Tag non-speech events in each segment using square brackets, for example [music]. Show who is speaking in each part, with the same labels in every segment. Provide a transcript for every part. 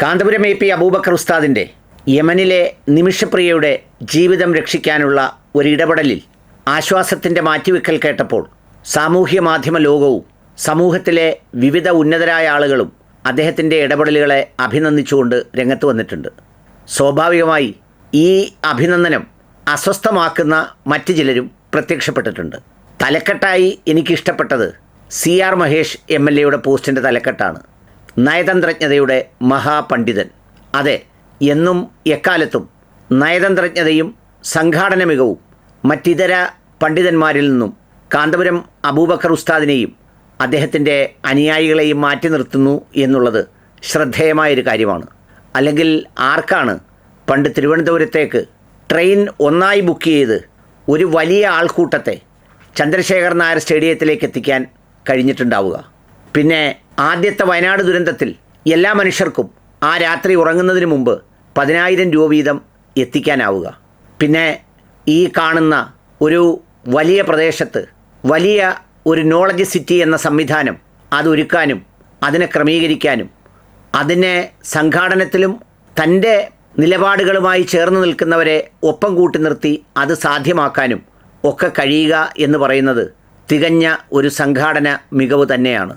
Speaker 1: Kanthapuram A P Abubakar ഉസ്താദിന്റെ യമനിലെ നിമിഷപ്രിയയുടെ ജീവിതം രക്ഷിക്കാനുള്ള ഒരിടപെടലിൽ ആശ്വാസത്തിന്റെ മാറ്റിവെക്കൽ കേട്ടപ്പോൾ സാമൂഹ്യ മാധ്യമ ലോകവും സമൂഹത്തിലെ വിവിധ ഉന്നതരായ ആളുകളും അദ്ദേഹത്തിന്റെ ഇടപെടലുകളെ അഭിനന്ദിച്ചുകൊണ്ട് രംഗത്ത് വന്നിട്ടുണ്ട്. സ്വാഭാവികമായി ഈ അഭിനന്ദനം അസ്വസ്ഥമാക്കുന്ന മറ്റു ചിലരും പ്രത്യക്ഷപ്പെട്ടിട്ടുണ്ട്. തലക്കെട്ടായി എനിക്കിഷ്ടപ്പെട്ടത് C R Mahesh M L എയുടെ പോസ്റ്റിന്റെ തലക്കെട്ടാണ്. നയതന്ത്രജ്ഞതയുടെ മഹാപണ്ഡിതൻ. അതെ എന്നും എക്കാലത്തും നയതന്ത്രജ്ഞതയും സംഘാടന മികവും മറ്റിതര പണ്ഡിതന്മാരിൽ നിന്നും കാന്തപുരം അബൂബക്കർ ഉസ്താദിനെയും അദ്ദേഹത്തിന്റെ അനുയായികളെയും മാറ്റി നിർത്തുന്നു എന്നുള്ളത് ശ്രദ്ധേയമായൊരു കാര്യമാണ്. അല്ലെങ്കിൽ ആർക്കാണ് പണ്ട് തിരുവനന്തപുരത്തേക്ക് ട്രെയിൻ ഒന്നായി ബുക്ക് ചെയ്ത് ഒരു വലിയ ആൾക്കൂട്ടത്തെ ചന്ദ്രശേഖർ നായർ സ്റ്റേഡിയത്തിലേക്ക് എത്തിക്കാൻ കഴിഞ്ഞിട്ടുണ്ടാവുക? പിന്നെ ആദ്യത്തെ വയനാട് ദുരന്തത്തിൽ എല്ലാ മനുഷ്യർക്കും ആ രാത്രി ഉറങ്ങുന്നതിന് മുമ്പ് പതിനായിരം രൂപ വീതം എത്തിക്കാനാവുക. പിന്നെ ഈ കാണുന്ന ഒരു വലിയ പ്രദേശത്ത് വലിയ ഒരു നോളജ് സിറ്റി എന്ന സംവിധാനം അതൊരുക്കാനും അതിനെ ക്രമീകരിക്കാനും അതിനെ സംഘാടനത്തിലും തന്റെ നിലപാടുകളുമായി ചേർന്ന് നിൽക്കുന്നവരെ ഒപ്പം കൂട്ടി നിർത്തി അത് സാധ്യമാക്കാനും ഒക്കെ കഴിയുക എന്ന് പറയുന്നത് തികഞ്ഞ ഒരു സംഘാടന മികവ് തന്നെയാണ്.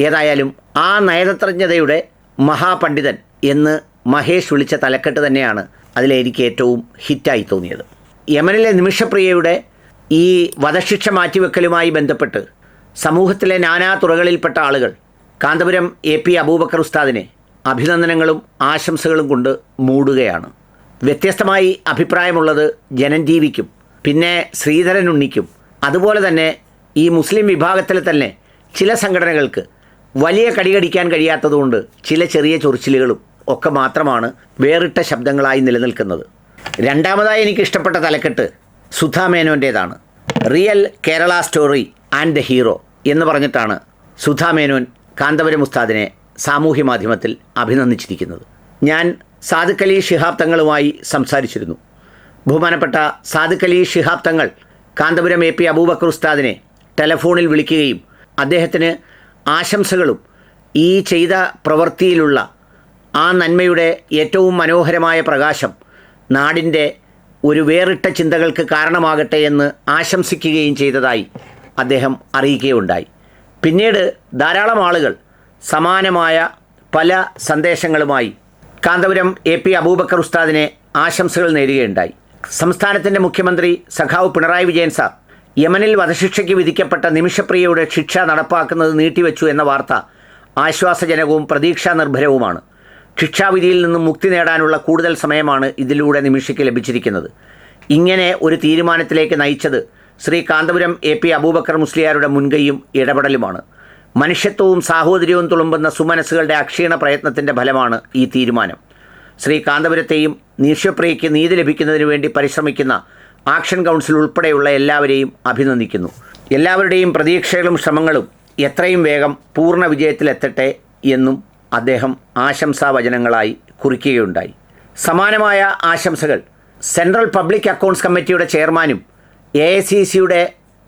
Speaker 1: ഏതായാലും ആ നയതന്ത്രജ്ഞതയുടെ മഹാപണ്ഡിതൻ എന്ന് മഹേഷ് വിളിച്ച തലക്കെട്ട് തന്നെയാണ് അതിലെനിക്ക് ഏറ്റവും ഹിറ്റായി തോന്നിയത്. യമനിലെ നിമിഷപ്രിയയുടെ ഈ വധശിക്ഷ മാറ്റിവെക്കലുമായി ബന്ധപ്പെട്ട് സമൂഹത്തിലെ നാനാ തുറകളിൽപ്പെട്ട ആളുകൾ കാന്തപുരം എ പി അബൂബക്കർ ഉസ്താദിനെ അഭിനന്ദനങ്ങളും ആശംസകളും കൊണ്ട് മൂടുകയാണ്. വ്യത്യസ്തമായി അഭിപ്രായമുള്ളത് ജനഞ്ജീവിക്കും പിന്നെ ശ്രീധരൻ ഉണ്ണിക്കും. അതുപോലെ തന്നെ ഈ മുസ്ലിം വിഭാഗത്തിൽ തന്നെ ചില സംഘടനകൾക്ക് വലിയ കടികടിക്കാൻ കഴിയാത്തതുകൊണ്ട് ചില ചെറിയ ചൊറിച്ചിലുകളും ഒക്കെ മാത്രമാണ് വേറിട്ട ശബ്ദങ്ങളായി നിലനിൽക്കുന്നത്. രണ്ടാമതായി എനിക്ക് ഇഷ്ടപ്പെട്ട തലക്കെട്ട് Sudha മേനോന്റേതാണ്. Real Kerala story and the hero എന്ന് പറഞ്ഞിട്ടാണ് സുധാ മേനോൻ കാന്തപുരം ഉസ്താദിനെ സാമൂഹ്യ മാധ്യമത്തിൽ അഭിനന്ദിച്ചിരിക്കുന്നത്. ഞാൻ സാദിഖ് അലി ശിഹാബ് തങ്ങളുമായി സംസാരിച്ചിരുന്നു. ബഹുമാനപ്പെട്ട സാദിഖ് അലി ശിഹാബ് തങ്ങൾ കാന്തപുരം എ പി അബൂബക്കർ ഉസ്താദിനെ ടെലഫോണിൽ വിളിക്കുകയും അദ്ദേഹത്തിന് ആശംസകളും ഈ ചെയ്ത പ്രവൃത്തിയിലുള്ള ആ നന്മയുടെ ഏറ്റവും മനോഹരമായ പ്രകാശം നാടിന്റെ ഒരു വേറിട്ട ചിന്തകൾക്ക് കാരണമാകട്ടെ എന്ന് ആശംസിക്കുകയും ചെയ്തതായി അദ്ദേഹം അറിയിക്കുകയുണ്ടായി. പിന്നീട് ധാരാളം ആളുകൾ സമാനമായ പല സന്ദേശങ്ങളുമായി കാന്തപുരം എ പി അബൂബക്കർ ഉസ്താദിനെ ആശംസകൾ നേരുകയുണ്ടായി. സംസ്ഥാനത്തിന്റെ മുഖ്യമന്ത്രി സഖാവ് പിണറായി വിജയൻ സാർ യമനിൽ വധശിക്ഷയ്ക്ക് വിധിക്കപ്പെട്ട നിമിഷപ്രിയയുടെ ശിക്ഷ നടപ്പാക്കുന്നത് നീട്ടിവെച്ചു എന്ന വാർത്ത ആശ്വാസജനകവും പ്രതീക്ഷാ നിർഭരവുമാണ് ശിക്ഷാവിധിയിൽ നിന്നും മുക്തി നേടാനുള്ള കൂടുതൽ സമയമാണ് ഇതിലൂടെ നിമിഷയ്ക്ക് ലഭിച്ചിരിക്കുന്നത്. ഇങ്ങനെ ഒരു തീരുമാനത്തിലേക്ക് നയിച്ചത് ശ്രീ കാന്തപുരം എ പി അബൂബക്കർ മുസ്ലിയാരുടെ മുൻകൈയും ഇടപെടലുമാണ്. മനുഷ്യത്വവും സാഹോദര്യവും തുളുമ്പുന്ന സുമനസ്സുകളുടെ അക്ഷീണ പ്രയത്നത്തിന്റെ ഫലമാണ് ഈ തീരുമാനം. ശ്രീ കാന്തപുരത്തെയും നിമിഷപ്രിയയ്ക്ക് നീതി ലഭിക്കുന്നതിനു വേണ്ടി പരിശ്രമിക്കുന്ന ആക്ഷൻ കൗൺസിൽ ഉൾപ്പെടെയുള്ള എല്ലാവരെയും അഭിനന്ദിക്കുന്നു. എല്ലാവരുടെയും പ്രതീക്ഷകളും ശ്രമങ്ങളും എത്രയും വേഗം പൂർണ വിജയത്തിലെത്തട്ടെ എന്നും അദ്ദേഹം ആശംസാ വചനങ്ങളായി കുറിക്കുകയുണ്ടായി. സമാനമായ ആശംസകൾ സെൻട്രൽ പബ്ലിക് അക്കൗണ്ട്സ് കമ്മിറ്റിയുടെ ചെയർമാനും എ ഐ സി സിയുടെ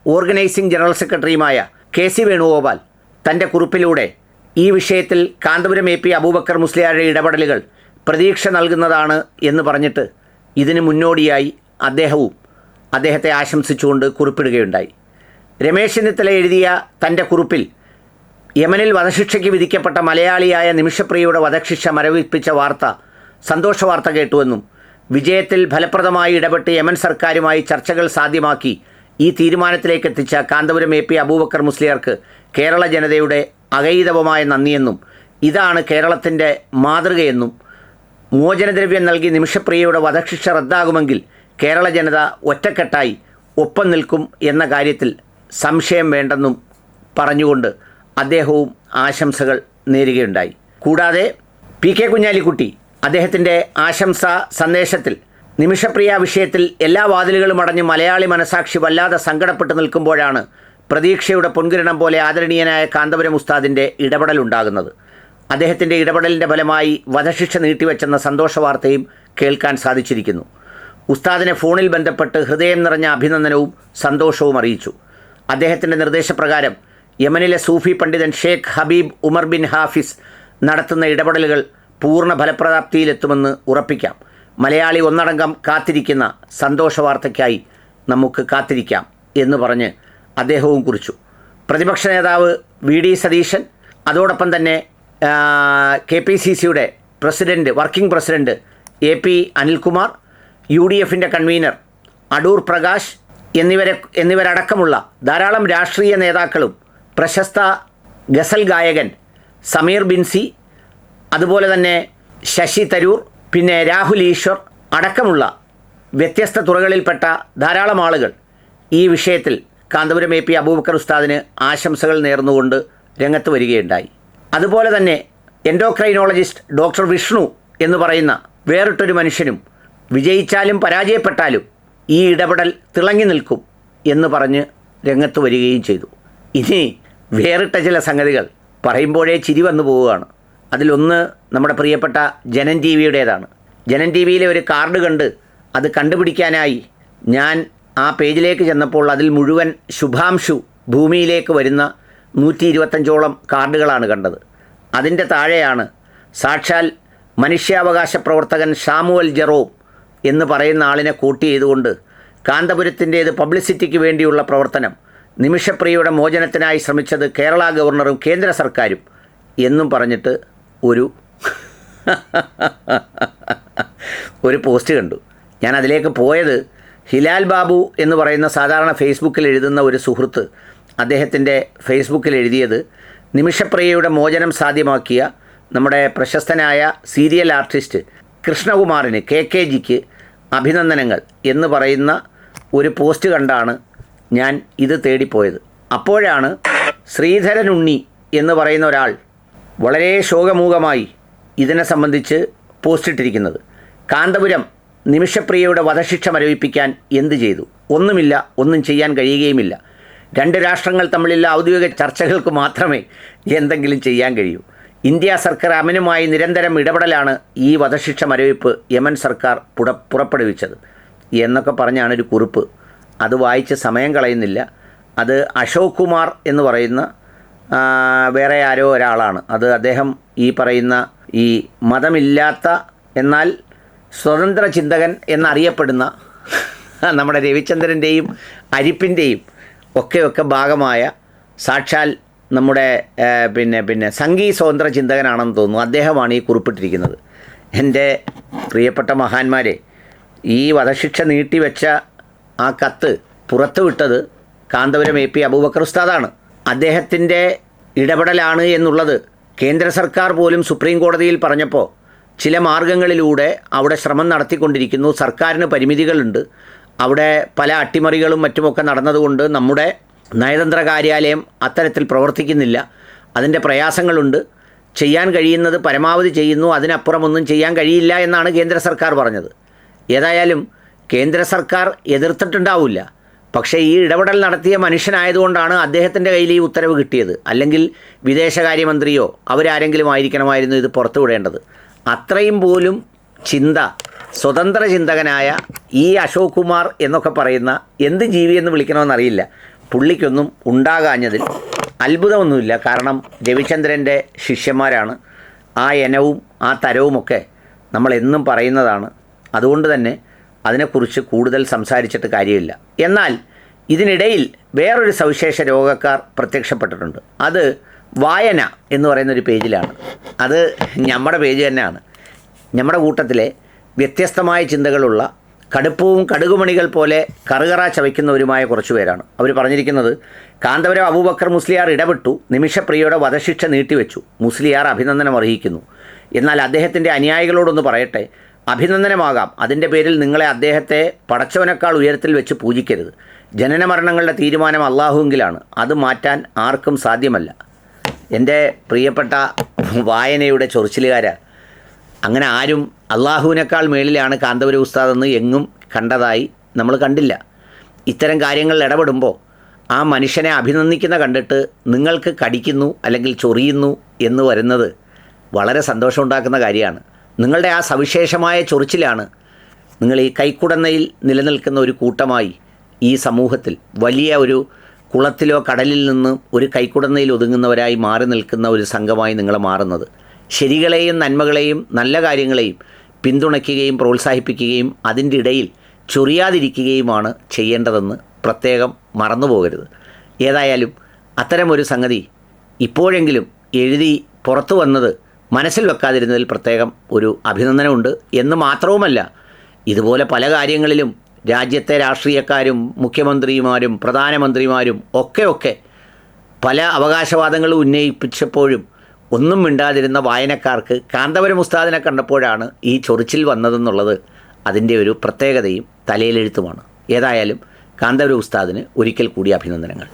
Speaker 1: ഓർഗനൈസിംഗ് ജനറൽ സെക്രട്ടറിയുമായ കെ സി വേണുഗോപാൽ തന്റെ കുറിപ്പിലൂടെ ഈ വിഷയത്തിൽ കാന്തപുരം എ പി അബൂബക്കർ മുസ്ലിയാരുടെ ഇടപെടലുകൾ പ്രതീക്ഷ നൽകുന്നതാണ് എന്ന് പറഞ്ഞിട്ട് ഇതിന് മുന്നോടിയായി അദ്ദേഹവും അദ്ദേഹത്തെ ആശംസിച്ചുകൊണ്ട് കുറിപ്പിടുകയുണ്ടായി. രമേശ് ചെന്നിത്തല എഴുതിയ തന്റെ കുറിപ്പിൽ യമനിൽ വധശിക്ഷയ്ക്ക് വിധിക്കപ്പെട്ട മലയാളിയായ നിമിഷപ്രിയയുടെ വധശിക്ഷ മരവിപ്പിച്ച വാർത്ത സന്തോഷ വാർത്ത കേട്ടുവെന്നും വിജയത്തിൽ ഫലപ്രദമായി ഇടപെട്ട് യമൻ സർക്കാരുമായി ചർച്ചകൾ സാധ്യമാക്കി ഈ തീരുമാനത്തിലേക്ക് എത്തിച്ച കാന്തപുരം എ പി അബൂബക്കർ മുസ്ലിയാർക്ക് കേരള ജനതയുടെ അകൈതവമായ നന്ദിയെന്നും ഇതാണ് കേരളത്തിന്റെ മാതൃകയെന്നും മോചനദ്രവ്യം നൽകി നിമിഷപ്രിയയുടെ വധശിക്ഷ റദ്ദാകുമെങ്കിൽ കേരള ജനത ഒറ്റക്കെട്ടായി ഒപ്പം നിൽക്കും എന്ന കാര്യത്തിൽ സംശയം വേണ്ടെന്നും പറഞ്ഞുകൊണ്ട് അദ്ദേഹവും ആശംസകൾ നേരുകയുണ്ടായി. കൂടാതെ പി കെ കുഞ്ഞാലിക്കുട്ടി അദ്ദേഹത്തിന്റെ ആശംസാ സന്ദേശത്തിൽ നിമിഷപ്രിയ വിഷയത്തിൽ എല്ലാ വാതിലുകളും അടഞ്ഞ് മലയാളി മനസാക്ഷി വല്ലാതെ സങ്കടപ്പെട്ട് നിൽക്കുമ്പോഴാണ് പ്രതീക്ഷയുടെ പൊൻകിരണം പോലെ ആദരണീയനായ കാന്തപുരം ഉസ്താദിന്റെ ഇടപെടലുണ്ടാകുന്നത് അദ്ദേഹത്തിന്റെ ഇടപെടലിന്റെ ഫലമായി വധശിക്ഷ നീട്ടിവെച്ചെന്ന സന്തോഷ വാർത്തയും കേൾക്കാൻ സാധിച്ചിരിക്കുന്നു. ഉസ്താദിനെ ഫോണിൽ ബന്ധപ്പെട്ട് ഹൃദയം നിറഞ്ഞ അഭിനന്ദനവും സന്തോഷവും അറിയിച്ചു. അദ്ദേഹത്തിന്റെ നിർദ്ദേശപ്രകാരം യമനിലെ സൂഫി പണ്ഡിതൻ Sheikh Habib Umar bin Hafiz നടത്തുന്ന ഇടപെടലുകൾ പൂർണ ഫലപ്രാപ്തിയിലെത്തുമെന്ന് ഉറപ്പിക്കാം. മലയാളി ഒന്നടങ്കം കാത്തിരിക്കുന്ന സന്തോഷ വാർത്തയ്ക്കായി നമുക്ക് കാത്തിരിക്കാം എന്ന് പറഞ്ഞ് അദ്ദേഹവും കുറിച്ചു. പ്രതിപക്ഷ നേതാവ് വി ഡി സതീശൻ അതോടൊപ്പം തന്നെ കെ പി സി സിയുടെ president working president A P Anilkumar U D എഫിന്റെ കൺവീനർ അടൂർ പ്രകാശ് എന്നിവരെ എന്നിവരടക്കമുള്ള ധാരാളം രാഷ്ട്രീയ നേതാക്കളും പ്രശസ്ത ഗസൽ ഗായകൻ സമീർ ബിൻസി അതുപോലെ തന്നെ ശശി തരൂർ പിന്നെ രാഹുൽ ഈശ്വർ അടക്കമുള്ള വ്യത്യസ്ത തുറകളിൽപ്പെട്ട ധാരാളം ആളുകൾ ഈ വിഷയത്തിൽ കാന്തപുരം എ പി അബൂബക്കർ ഉസ്താദിന് ആശംസകൾ നേർന്നുകൊണ്ട് രംഗത്ത് വരികയുണ്ടായി. അതുപോലെ തന്നെ എൻഡോക്രൈനോളജിസ്റ്റ് ഡോക്ടർ വിഷ്ണു എന്ന് പറയുന്ന വേറിട്ടൊരു മനുഷ്യനും വിജയിച്ചാലും പരാജയപ്പെട്ടാലും ഈ ഇടപെടൽ തിളങ്ങി നിൽക്കും എന്ന് പറഞ്ഞ് രംഗത്ത് വരികയും ചെയ്തു. ഇനി വേറിട്ട ചില സംഗതികൾ പറയുമ്പോഴേ ചിരി വന്നു പോവുകയാണ്. അതിലൊന്ന് നമ്മുടെ പ്രിയപ്പെട്ട ജനൻ ടി വിയുടേതാണ്. ജനൻ ടി വിയിലെ ഒരു കാർഡ് കണ്ട് അത് കണ്ടുപിടിക്കാനായി ഞാൻ ആ പേജിലേക്ക് ചെന്നപ്പോൾ അതിൽ മുഴുവൻ ശുഭാംശു ഭൂമിയിലേക്ക് വരുന്ന നൂറ്റി ഇരുപത്തഞ്ചോളം കാർഡുകളാണ് കണ്ടത്. അതിന്റെ താഴെയാണ് സാക്ഷാൽ മനുഷ്യാവകാശ പ്രവർത്തകൻ ഷാമുവൽ ജെറോം എന്ന് പറയുന്ന ആളിനെ കൂട്ടി ചെയ്തുകൊണ്ട് കാന്തപുരത്തിന്റേത് പബ്ലിസിറ്റിക്ക് വേണ്ടിയുള്ള പ്രവർത്തനം നിമിഷപ്രിയയുടെ മോചനത്തിനായി ശ്രമിച്ചത് കേരള ഗവർണറും കേന്ദ്ര സർക്കാരും എന്നും പറഞ്ഞിട്ട് ഒരു [laughs] ഒരു പോസ്റ്റ് കണ്ടു. ഞാൻ അതിലേക്ക് പോയത് ഹിലാൽ ബാബു എന്ന് പറയുന്ന സാധാരണ ഫേസ്ബുക്കിൽ എഴുതുന്ന ഒരു സുഹൃത്ത് അദ്ദേഹത്തിന്റെ ഫേസ്ബുക്കിൽ എഴുതിയത് നിമിഷപ്രിയയുടെ മോചനം സാധ്യമാക്കിയ നമ്മുടെ പ്രശസ്തനായ സീരിയൽ ആർട്ടിസ്റ്റ് കൃഷ്ണകുമാറിന് കെ കെ ജിക്ക് അഭിനന്ദനങ്ങൾ എന്ന് പറയുന്ന ഒരു പോസ്റ്റ് കണ്ടാണ് ഞാൻ ഇത് തേടിപ്പോയത്. അപ്പോഴാണ് ശ്രീധരൻ ഉണ്ണി എന്ന് പറയുന്ന ഒരാൾ വളരെ ശോകമൂകമായി ഇതിനെ സംബന്ധിച്ച് പോസ്റ്റിട്ടിരിക്കുന്നത്. കാന്തപുരം നിമിഷപ്രിയയുടെ വധശിക്ഷ മരവിപ്പിക്കാൻ എന്ത് ചെയ്തു? ഒന്നുമില്ല ഒന്നും ചെയ്യാൻ കഴിയുകയുമില്ല. രണ്ട് രാഷ്ട്രങ്ങൾ തമ്മിലുള്ള ഔദ്യോഗിക ചർച്ചകൾക്ക് മാത്രമേ എന്തെങ്കിലും ചെയ്യാൻ കഴിയൂ. ഇന്ത്യ സർക്കാർ അമനുമായി നിരന്തരം ഇടപെടലാണ് ഈ വധശിക്ഷ മരവിപ്പ് യമൻ സർക്കാർ പുട പുറപ്പെടുവിച്ചത്. എന്നൊക്കെ പറഞ്ഞാണ് ഒരു കുറിപ്പ്. അത് വായിച്ച് സമയം കളയുന്നില്ല. അത് അശോക് കുമാർ എന്ന് പറയുന്ന വേറെ ആരോ ഒരാളാണ്. അത് അദ്ദേഹം ഈ പറയുന്ന ഈ മതമില്ലാത്ത എന്നാൽ സ്വതന്ത്ര ചിന്തകൻ എന്നറിയപ്പെടുന്ന നമ്മുടെ രവിചന്ദ്രന്റെയും അരിപ്പിന്റെയും ഒക്കെയൊക്കെ ഒക്കെ ഭാഗമായ സാക്ഷാൽ നമ്മുടെ പിന്നെ പിന്നെ സംഗീ സ്വതന്ത്ര ചിന്തകനാണെന്ന് തോന്നുന്നു. അദ്ദേഹമാണ് ഈ കുറിപ്പിട്ടിരിക്കുന്നത്. എന്റെ പ്രിയപ്പെട്ട മഹാന്മാരെ ഈ വധശിക്ഷ നീട്ടിവെച്ച ആ കത്ത് പുറത്തുവിട്ടത് കാന്തപുരം എ പി അബൂബക്കർ ഉസ്താദാണ്. അദ്ദേഹത്തിന്റെ ഇടപെടലാണ് എന്നുള്ളത് കേന്ദ്ര സർക്കാർ പോലും സുപ്രീം കോടതിയിൽ പറഞ്ഞപ്പോൾ ചില മാർഗങ്ങളിലൂടെ അവിടെ ശ്രമം നടത്തിക്കൊണ്ടിരിക്കുന്നു. സർക്കാരിന് പരിമിതികളുണ്ട്. അവിടെ പല അട്ടിമറികളും മറ്റുമൊക്കെ നടന്നതുകൊണ്ട് നമ്മുടെ നയതന്ത്ര കാര്യാലയം അത്തരത്തിൽ പ്രവർത്തിക്കുന്നില്ല. അതിന്റെ പ്രയാസങ്ങളുണ്ട്. ചെയ്യാൻ കഴിയുന്നത് പരമാവധി ചെയ്യുന്നു. അതിനപ്പുറമൊന്നും ചെയ്യാൻ കഴിയില്ല എന്നാണ് കേന്ദ്ര സർക്കാർ പറഞ്ഞത്. ഏതായാലും കേന്ദ്ര സർക്കാർ എതിർത്തിട്ടുണ്ടാവില്ല. പക്ഷേ ഈ ഇടപെടൽ നടത്തിയ മനുഷ്യനായതുകൊണ്ടാണ് അദ്ദേഹത്തിന്റെ കയ്യിൽ ഈ ഉത്തരവ് കിട്ടിയത്. അല്ലെങ്കിൽ വിദേശകാര്യമന്ത്രിയോ അവരാരെങ്കിലും ആയിരിക്കണമായിരുന്നു ഇത് പുറത്തുവിടേണ്ടത് അത്രയും പോലും ചിന്ത സ്വതന്ത്ര ചിന്തകനായ ഈ അശോക് കുമാർ എന്നൊക്കെ പറയുന്ന എന്ത് ജീവിയെന്ന് വിളിക്കണമെന്നറിയില്ല. പുള്ളിക്കൊന്നും ഉണ്ടാകാഞ്ഞതിൽ അത്ഭുതമൊന്നുമില്ല. കാരണം രവിചന്ദ്രന്റെ ശിഷ്യന്മാരാണ്. ആ ഇനവും ആ തരവുമൊക്കെ നമ്മൾ എന്നും പറയുന്നതാണ്. അതുകൊണ്ട് തന്നെ അതിനെക്കുറിച്ച് കൂടുതൽ സംസാരിച്ചിട്ട് കാര്യമില്ല. എന്നാൽ ഇതിനിടയിൽ വേറൊരു സവിശേഷ രോഗക്കാർ പ്രത്യക്ഷപ്പെട്ടിട്ടുണ്ട്. അത് വായന എന്ന് പറയുന്ന ഒരു പേജിലാണ്. അത് നമ്മുടെ പേജ് തന്നെയാണ്. നമ്മുടെ കൂട്ടത്തിലെ വ്യത്യസ്തമായ ചിന്തകളുള്ള കടുപ്പവും കടുകുമണികൾ പോലെ കറുകറ ചവയ്ക്കുന്നവരുമായ കുറച്ചുപേരാണ് അവർ പറഞ്ഞിരിക്കുന്നത് കാന്തപുരം അബൂബക്കർ മുസ്ലിയാർ ഇടപെട്ടു നിമിഷപ്രിയയുടെ വധശിക്ഷ നീട്ടിവെച്ചു മുസ്ലിയാർ അഭിനന്ദനം അർഹിക്കുന്നു. എന്നാൽ അദ്ദേഹത്തിന്റെ അനുയായികളോടൊന്ന് പറയട്ടെ അഭിനന്ദനമാകാം. അതിന്റെ പേരിൽ നിങ്ങളെ അദ്ദേഹത്തെ പടച്ചവനേക്കാൾ ഉയരത്തിൽ വെച്ച് പൂജിക്കരുത്. ജനനമരണങ്ങളുടെ തീരുമാനം അള്ളാഹുവെങ്കിലാണ്. അത് മാറ്റാൻ ആർക്കും സാധ്യമല്ല. എന്റെ പ്രിയപ്പെട്ട വായനയുടെ ചൊറിച്ചിലുകാരാ അങ്ങനെ ആരും അള്ളാഹുവിനേക്കാൾ മേളിലാണ് കാന്തപുര ഉസ്താദെന്ന് എങ്ങും കണ്ടതായി നമ്മൾ കണ്ടില്ല. ഇത്തരം കാര്യങ്ങളിൽ ഇടപെടുമ്പോൾ ആ മനുഷ്യനെ അഭിനന്ദിക്കുന്ന കണ്ടിട്ട് നിങ്ങൾക്ക് കടിക്കുന്നു അല്ലെങ്കിൽ ചൊറിയുന്നു എന്ന് വരുന്നത് വളരെ സന്തോഷമുണ്ടാക്കുന്ന കാര്യമാണ്. നിങ്ങളുടെ ആ സവിശേഷമായ ചൊറിച്ചിലാണ് നിങ്ങൾ ഈ കൈക്കുടന്നയിൽ നിലനിൽക്കുന്ന ഒരു കൂട്ടമായി ഈ സമൂഹത്തിൽ വലിയ ഒരു കുളത്തിലോ കടലിൽ നിന്ന് ഒരു കൈക്കുടന്നയിൽ ഒതുങ്ങുന്നവരായി മാറി നിൽക്കുന്ന ഒരു സംഘമായി നിങ്ങൾ മാറുന്നത്. ശരികളെയും നന്മകളെയും നല്ല കാര്യങ്ങളെയും പിന്തുണയ്ക്കുകയും പ്രോത്സാഹിപ്പിക്കുകയും അതിന്റെ ഇടയിൽ ചൊറിയാതിരിക്കുകയുമാണ് ചെയ്യേണ്ടതെന്ന് പ്രത്യേകം മറന്നു പോകരുത് ഏതായാലും അത്തരമൊരു സംഗതി ഇപ്പോഴെങ്കിലും എഴുതി പുറത്തു വന്നത് മനസ്സിൽ വെക്കാതിരുന്നതിൽ പ്രത്യേകം ഒരു അഭിനന്ദനമുണ്ട്. എന്ന് മാത്രവുമല്ല ഇതുപോലെ പല കാര്യങ്ങളിലും രാജ്യത്തെ രാഷ്ട്രീയക്കാരും മുഖ്യമന്ത്രിമാരും പ്രധാനമന്ത്രിമാരും ഒക്കെ ഒക്കെ പല അവകാശവാദങ്ങളും ഉന്നയിപ്പിച്ചപ്പോഴും ഒന്നും മിണ്ടാതിരുന്ന വായനക്കാർക്ക് കാന്തപുരം ഉസ്താദിനെ കണ്ടപ്പോഴാണ് ഈ ചൊറിച്ചിൽ വന്നതെന്നുള്ളത്. അതിന്റെ ഒരു പ്രത്യേകതയും തലയിലെഴുത്തുമാണ്. ഏതായാലും കാന്തപുരം ഉസ്താദിന് ഒരിക്കൽ കൂടി അഭിനന്ദനങ്ങൾ.